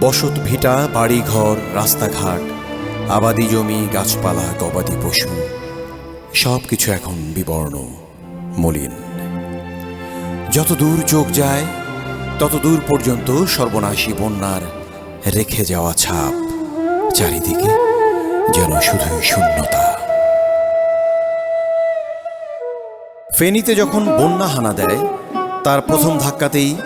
বসত ভিটা, বাড়িঘর, রাস্তাঘাট, আবাদি জমি, গাছপালা, গবাদি পশু সব কিছু এখন বিবর্ণ, মলিন। যত দূর চোখ যায়, তত দূর পর্যন্ত সর্বনাশী বন্যার রেখে যাওয়া ছাপ চারিদিকে যেন শুধুই শূন্যতা। ফেনীতে যখন বন্যা হানা দেয়, তার প্রথম ধাক্কাতেই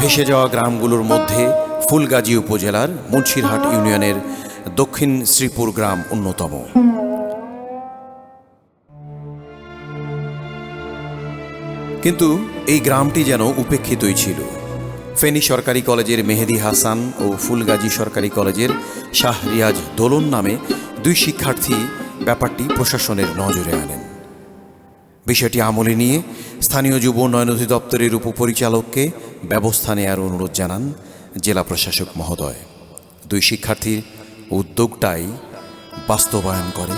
ভেসে যাওয়া গ্রামগুলোর মধ্যে ফুলগাজী উপজেলার মুন্সিরহাট ইউনিয়নের দক্ষিণ শ্রীপুর গ্রাম অন্যতম। কিন্তু এই গ্রামটি যেন উপেক্ষিতই ছিল। ফেনী সরকারি কলেজের মেহেদি হাসান ও ফুলগাজী সরকারি কলেজের শাহ রিয়াজ দোলন নামে দুই শিক্ষার্থী ব্যাপারটি প্রশাসনের নজরে আনেন। বিষয়টি আমলে নিয়ে স্থানীয় যুব উন্নয়ন অধিদপ্তরের উপপরিচালককে ব্যবস্থা নেয়ার অনুরোধ জানান জেলা প্রশাসক মহোদয়। দুই শিক্ষার্থীর উদ্যোগটাই বাস্তবায়ন করে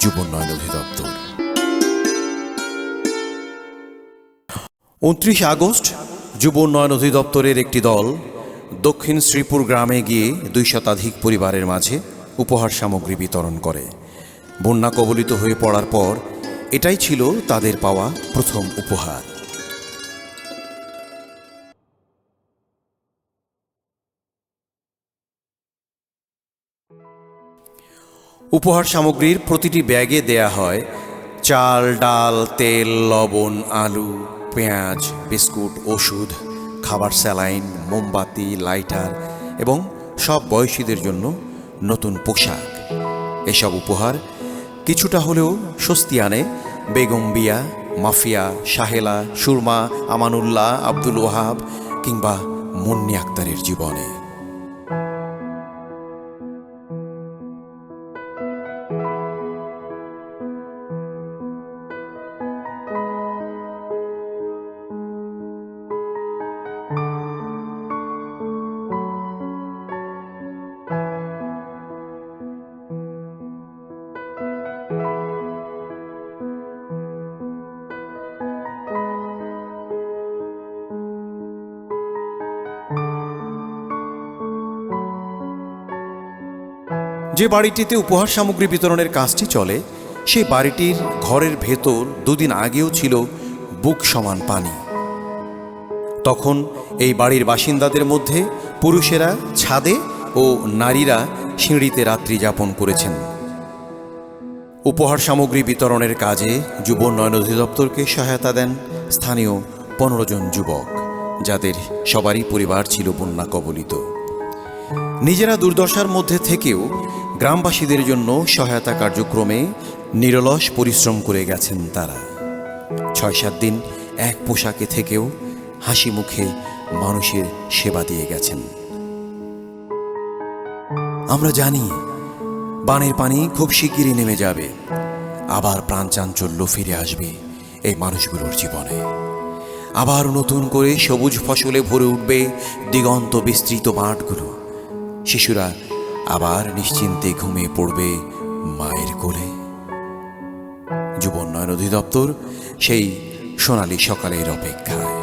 যুব উন্নয়ন অধিদপ্তর। উনত্রিশ আগস্ট যুব উন্নয়ন অধিদপ্তরের একটি দল দক্ষিণ শ্রীপুর গ্রামে গিয়ে দুই শতাধিক পরিবারের মাঝে উপহার সামগ্রী বিতরণ করে। বন্যা কবলিত হয়ে পড়ার পর এটাই ছিল তাদের পাওয়া প্রথম উপহার। উপহার সামগ্রীর প্রতিটি ব্যাগে দেয়া হয় চাল, ডাল, তেল, লবণ, আলু, পেঁয়াজ, বিস্কুট, ওষুধ, খাবার স্যালাইন, মোমবাতি, লাইটার এবং সব বয়সীদের জন্য নতুন পোশাক। এসব উপহার কিছুটা হলেও স্বস্তি আনে বেগম বিয়া, মাফিয়া সাহেলা সুরমা, আমানুল্লাহ, আব্দুল ওহাব কিংবা মুন্নি আক্তারের জীবনে। যে বাড়িটিতে উপহার সামগ্রী বিতরণের কাজটি চলে, সেই বাড়িটির ঘরের ভেতর দুদিন আগেও ছিল বুক সমান পানি। তখন এই বাড়ির বাসিন্দাদের মধ্যে পুরুষেরা, ছাদে ও নারীরা সিঁড়িতে রাত্রি যাপন করেছেন। উপহার সামগ্রী বিতরণের কাজে যুব উন্নয়ন অধিদপ্তরকে সহায়তা দেন স্থানীয় পনেরো জন যুবক, যাদের সবারই পরিবার ছিল বন্যা কবলিত। নিজেরা দুর্দশার মধ্যে থেকেও গ্রামবাসীদের জন্য সহায়তা কার্যক্রমে নিরলস পরিশ্রম করে গেছেন তারা। ছয় সাত দিন এক পোশাকে থেকেও হাসি মুখে মানুষের সেবা দিয়ে গেছেন। আমরা জানি, বানের পানি খুব শিগগিরই নেমে যাবে। আবার প্রাণ চাঞ্চল্য ফিরে আসবে এই মানুষগুলোর জীবনে। আবার নতুন করে সবুজ ফসলে ভরে উঠবে দিগন্ত বিস্তৃত মাঠগুলো। শিশুরা আবার নিশ্চিন্তে ঘুমিয়ে পড়বে মায়ের কোলে। যুব উন্নয়ন অধিদপ্তর সেই সোনালি সকালের অপেক্ষায়।